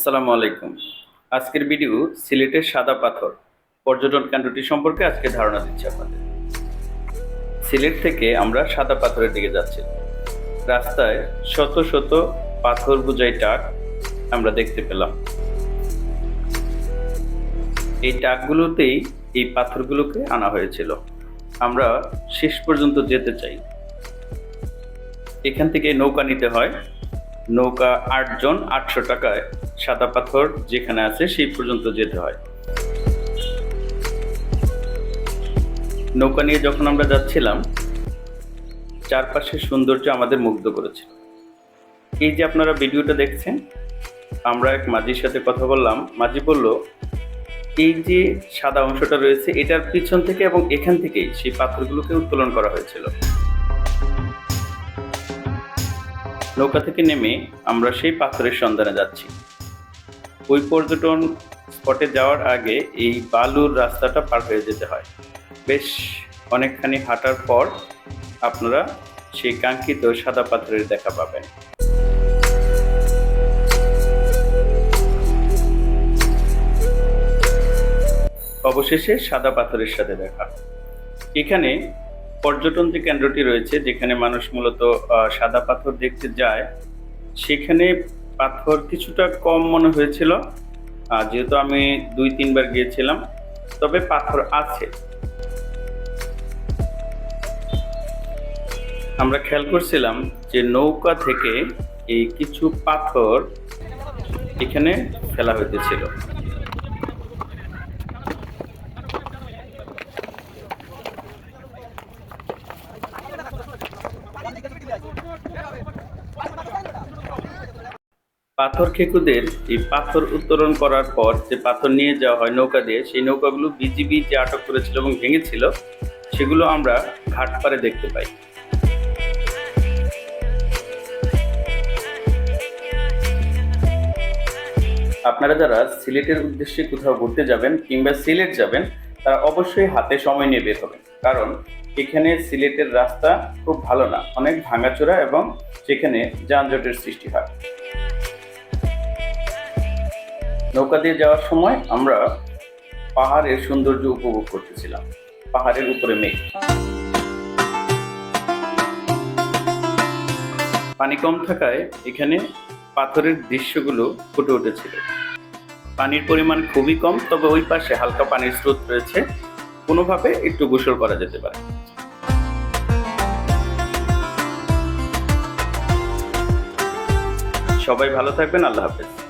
আসসালামু আলাইকুম। আজকের ভিডিও সিলেটের সাদা পাথর পর্যটন কেন্দ্রটি সম্পর্কে আজকে ধারণা দিচ্ছি আপনাদের। সিলেট থেকে আমরা সাদা পাথরের দিকে যাচ্ছি। রাস্তায় শত শত পাথর বোঝাই টাক আমরা দেখতে পেলাম। এই টাকগুলোতেই এই পাথরগুলোকে আনা হয়েছিল। আমরা শেষ পর্যন্ত যেতে চাই। এখান থেকে নৌকা নিতে হয়। নৌকা আটজন আটশো টাকায় সাদা পাথর যেখানে আছে সেই পর্যন্ত যেতে হয়। নৌকা নিয়ে যখন আমরা যাচ্ছিলাম, চারপাশের সৌন্দর্য আমাদের মুগ্ধ করেছিল এই যে আপনারা ভিডিওটা দেখছেন, আমরা এক মাঝির সাথে কথা বললাম। মাঝি বলল, এই যে সাদা অংশটা রয়েছে, এটার পিছন থেকে এবং এখান থেকেই সেই পাথরগুলোকে উত্তোলন করা হয়েছিল। নৌকা থেকে নেমে আমরা সেই পাথরের সন্ধানে যাচ্ছি। ওই পর্যটন স্পটে যাওয়ার আগে এই বালুর রাস্তাটা পার হয়ে যেতে হয়। বেশ অনেকখানি হাঁটার পর আপনারা সেই কাঙ্ক্ষিত সাদা পাথরের দেখা পাবেন। অবশেষে সাদা পাথরের সাথে দেখা। এখানে পর্যটন যে কেন্দ্রটি রয়েছে, যেখানে মানুষ মূলত সাদা পাথর দেখতে যায়, সেখানে পাথর কিছুটা কম মনে হয়েছিল, আর যেহেতু আমি দুই, তিনবার গিয়েছিলাম, তবে পাথর আছে। আমরা খেয়াল করছিলাম যে নৌকা থেকে এই কিছু পাথর এখানে ফেলা হইতেছিল। পাথর খেকুদের এই পাথর উত্তোলন করার পর যে পাথর নিয়ে যাওয়া হয় নৌকা দিয়ে, সেই নৌকাগুলো বিজিবি যে আটক করেছিল এবং ভেঙেছিল, সেগুলো আমরা ঘাট পাড়ে দেখতে পাই। আপনারা যারা সিলেটের উদ্দেশ্যে কোথাও ঘুরতে যাবেন কিংবা সিলেট যাবেন, তারা অবশ্যই হাতে সময় নিয়ে বের হবেন। কারণ এখানে সিলেটের রাস্তা খুব ভালো না, অনেক ভাঙাচোরা এবং সেখানে যানজটের সৃষ্টি হয়। নৌকা দিয়ে যাওয়ার সময় আমরা পাহাড়ের সৌন্দর্য উপভোগ করতেছিলাম। পাহাড়ের উপরে মেঘ। পানি কম থাকায় এখানে পাথরের দৃশ্যগুলো ফুটে উঠেছিল। পানির পরিমাণ খুবই কম, তবে ওই পাশে হালকা পানির স্রোত রয়েছে। কোনোভাবে একটু গোসল করা যেতে পারে। সবাই ভালো থাকবেন, আল্লাহ হাফেজ।